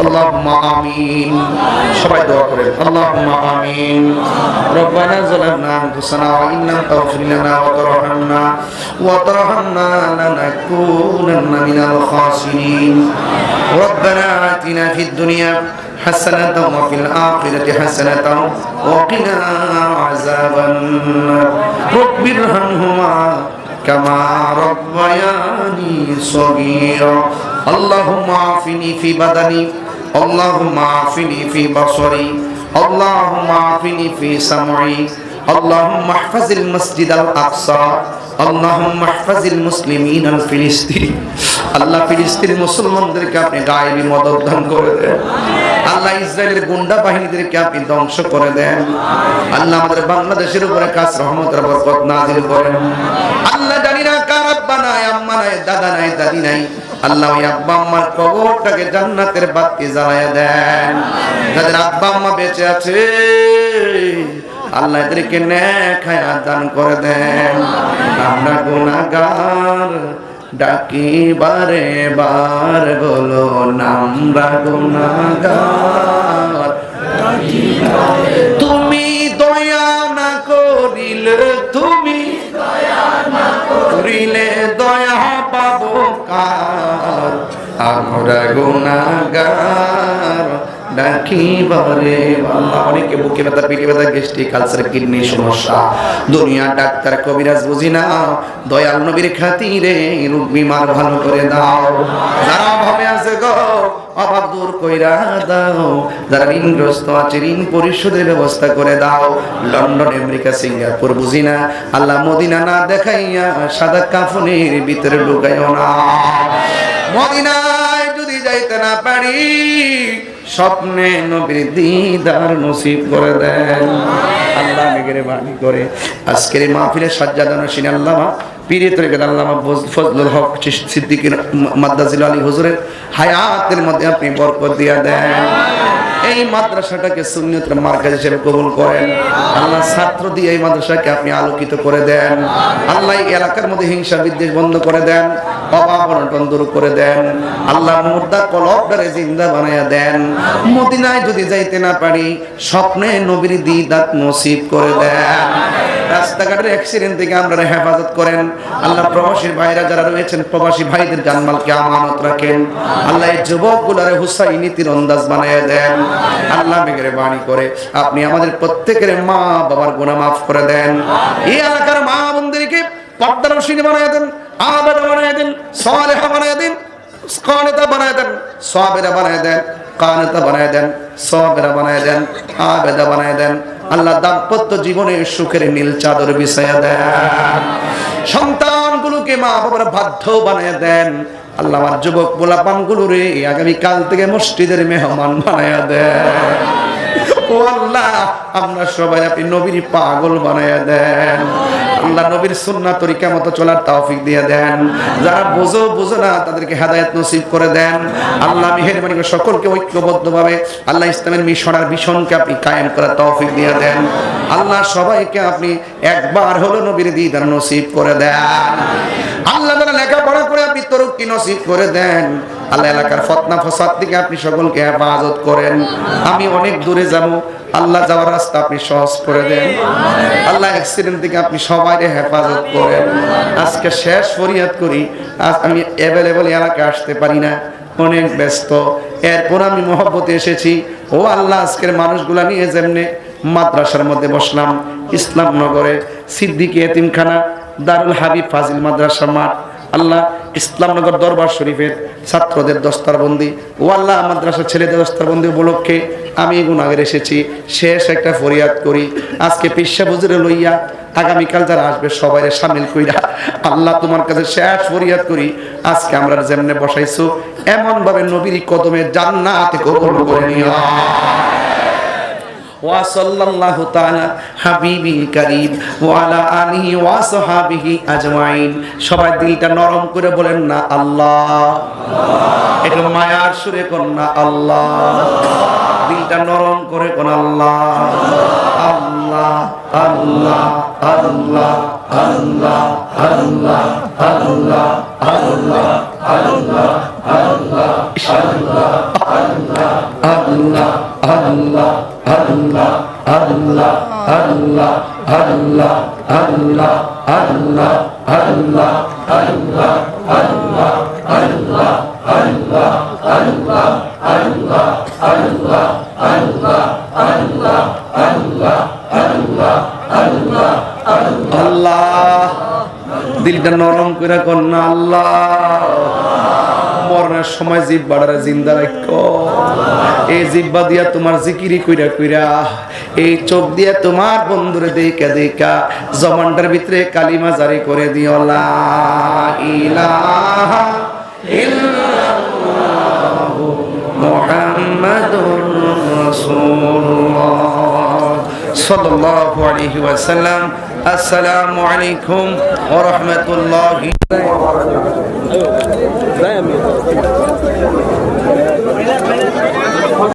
আল্লাহুম্মা আমিন সবাই দোয়া করেন আল্লাহুম্মা আমিন রব্বানা যালামনা আনফুসানা ওয়া ইন লাম তাগফির লানা ওয়া তারহামনা ওয়া তারহামনা লানাকুনান্না মিনাল খাসিরিন ربنا آتنا في الدنيا حسنة وفي الآخرة حسنة وقنا عذاب النار رب ارحمهما كما ربياني صغيرا اللهم عافني في بدني আল্লাহুম্মা আফিনি ফি বসরি, আল্লাহুম্মা আফিনি ফি সামঈ আল্লাহুম্মা আহফাজিল মসজিদাল আকসা, আল্লাহুম্মা আহফাজিল মুসলিমিন আল ফিলিস্তিন। আল্লাহ ফিলিস্তিনের মুসলমানদেরকে আপনি গায়েবী মদত দান করে দেন। আল্লাহ ইসরায়েলের গুন্ডা বাহিনীদেরকে আপনি ধ্বংস করে দেন। আল্লাহ আমাদের বাংলাদেশের উপরে কাজ রহমতের বরকত নাজিল করেন। আল্লাহ জানি না কার আব্বা নাই, আম্মা নাই, দাদা নাই, দাদি নাই। আল্লাহ ওই আব্বা আম্মার কবরটাকে জান্নাতের বাতি জ্বালায় দেন। যাদের আব্বা আম্মা বেঁচে আছে, আল্লাহ এদেরকে হায়াত দান করে দেন। আমরা গুনাহগার, ডাকি বারে বার বলো, নামরা গুনাহগার তুমি আমরা গুনাহগার। ডাকি আল্লাহ অনেকে বুকে ব্যথা পিঠে ব্যথা কিডনি সমস্যা। দুনিয়া ডাক্তার, কবিরাজ বুঝি না। দয়াল নবীর খাতিরে রোগ বিমার ভালো করে দাও। যারা আছে গো, অভাব দূর কইরা দাও। যারা ঋণগ্রস্ত আছে, ঋণ পরিশোধের ব্যবস্থা করে দাও। লন্ডন, আমেরিকা, সিঙ্গাপুর বুঝি না। আল্লাহ মদিনা না দেখাইয়া সাদা কাফনের ভিতরে ঢুকাইও না। মদিনায় যাইতে না পারি, স্বপ্নে নবীর দিদার নসিব করে দেন। আল্লাহ মেঘেরে বাণী করে। আজকের এই মাহফিলে সাজ্জাদা নসিন আল্লামা পীরে তরিকাত আল্লামা ফজলুল হক আলী হুজুরের হায়াতের মধ্যে আপনি বরকত দিয়া দেন। এই মাদ্রাসাটাকে সুন্নতের মার্কাজ হিসেবে কবুল করেন। আল্লাহ ছাত্র দিয়ে এই মাদ্রাসাকে আপনি আলোকিত করে দেন। আল্লাহ এই এলাকার মধ্যে হিংসা বিদ্বেষ বন্ধ করে দেন। দূর করে দেন। আল্লাহ মুর্দা জিন্দা দেন। মদিনায় যদি যাইতে না পারি, স্বপ্নে নবীর দিদাত নসিব করে দেন। রাস্তাঘাটের অ্যাক্সিডেন্ট থেকে আমরা হেফাজত করেন। আল্লাহ প্রবাসী ভাইরা যারা রয়েছেন, প্রবাসী ভাইদের জানমালকে আমানত রাখেন। আল্লাহ এই যুবকগুলারে হুসাইনি তীরন্দাজ বানিয়ে দেন। আল্লাহ মেঘেরে বাণী করে আপনি আমাদের প্রত্যেকের মা বাবার গুণা মাফ করে দেন। এই এলাকার মা বোনদেরকে পর্দারসিনী বানিয়ে দেন বানিয়ে দেন, সলেহা বানিয়ে কানেতা বানায় দেন সবেরা বানায় দেন, কানেতা বানায় দেন সবেরা বানায় দেন, আবেদা বানায় দেন। আল্লাহ দাম্পত্য জীবনে সুখের নীল চাদর দেন। সন্তানগুলোকে মা বাবার বাধ্য বানায় দেন। আল্লাহ আমার যুবক পোলাপানগুলো রে আগামী কাল থেকে মসজিদের মেহমান বানায়া দেন। ও আল্লাহ, আমরা সবাই আপনি নবীর পাগল বানায়া দেন। আল্লাহ নবীর সুন্না তরিকা মতো চলার তৌফিক দিয়ে দেন। যারা বোঝো, বুঝো না, তাদেরকে হেদায়েত নসিব করে দেন। আল্লাহ মেহেরবানি করে সকলকে ঐক্যবদ্ধভাবে আল্লাহ ইসলামের মিশন আর মিশনকে আপনি কায়েম করার তৌফিক দিয়ে দেন। আল্লাহ সবাইকে আপনি একবার হলো নবীর দিদার নসিব করে দেন। আল্লাহ তারা লেখাপড়া করে আপনি তরুকি নসিব করে দেন। আল্লাহ এলাকার ফতনা ফসাদ থেকে আপনি সকলকে হেফাজত করেন। আমি অনেক দূরে যাব, আল্লাহ যাওয়ার রাস্তা আপনি সহজ করে দেন। আল্লাহ অ্যাক্সিডেন্ট থেকে আপনি সবাই হেফাজত করেন। আজকে শেষ ফরিয়াদ করি, আজ আমি অ্যাভেলেবল এলাকায় আসতে পারি না, অনেক ব্যস্ত। এরপর আমি মহব্বতে এসেছি, ও আল্লাহ, আজকের মানুষগুলা নিয়ে যেমনে মাদ্রাসার মধ্যে বসলাম ইসলামনগরে সিদ্দিকি এতিমখানা দারুল হাবিব ফাজিল মাদ্রাসা মাঠ, আল্লাহ ইসলামনগর দরবার শরীফের ছাত্রদের দস্তারবন্দি ও আল্লাহ মাদ্রাসা ছেলেদের দস্তারবন্দি উপলক্ষে আমি গুণাগের এসেছি। শেষ একটা ফরিয়াদ করি। আজকে পিসা বুজুরে লইয়া আগামীকাল যারা আসবে সবাই সামিল কইরা আল্লাহ তোমার কাছে শেষ ফরিয়াদ করি। আজকে আমরা যেমনে বসাইছো এমন ভাবে নবীর কদমে জান্নাতে কবুল করে নিও وصلى الله تعالى হাবিবি করিম ওয়ালা আলিহি ওয়া সাহাবিহি আজমাইন সবাই দিলটা নরম করে বলেন না আল্লাহ একটু মায়ার সুরে কোন না আল্লাহ দিলটা নরম করে কোন আল্লাহ আল্লাহ আল্লাহ আল্লাহ আল্লাহ আল্লাহ আল্লাহ আল্লাহ আল্লাহ আল্লাহ আল্লাহ দিলটা নরম করে কন্যা আল্লাহ। মরণের সময় জিব্বাটারে জিন্দা রাখো। এই জিব্বা দিয়া তোমার জিকিরি কইরা কইরা, এই চোখ দিয়া তোমার বন্ধুরে দেখা দেখা, জমানটার ভিতরে কালিমা জারি করে দিও, লা ইলাহা ইল্লাল্লাহু মুহাম্মাদুর রাসূলুল্লাহ সাল্লাল্লাহু আলাইহি ওয়াসাল্লাম। আসসালামু আলাইকুম ওয়া রাহমাতুল্লাহি Né, Damn it.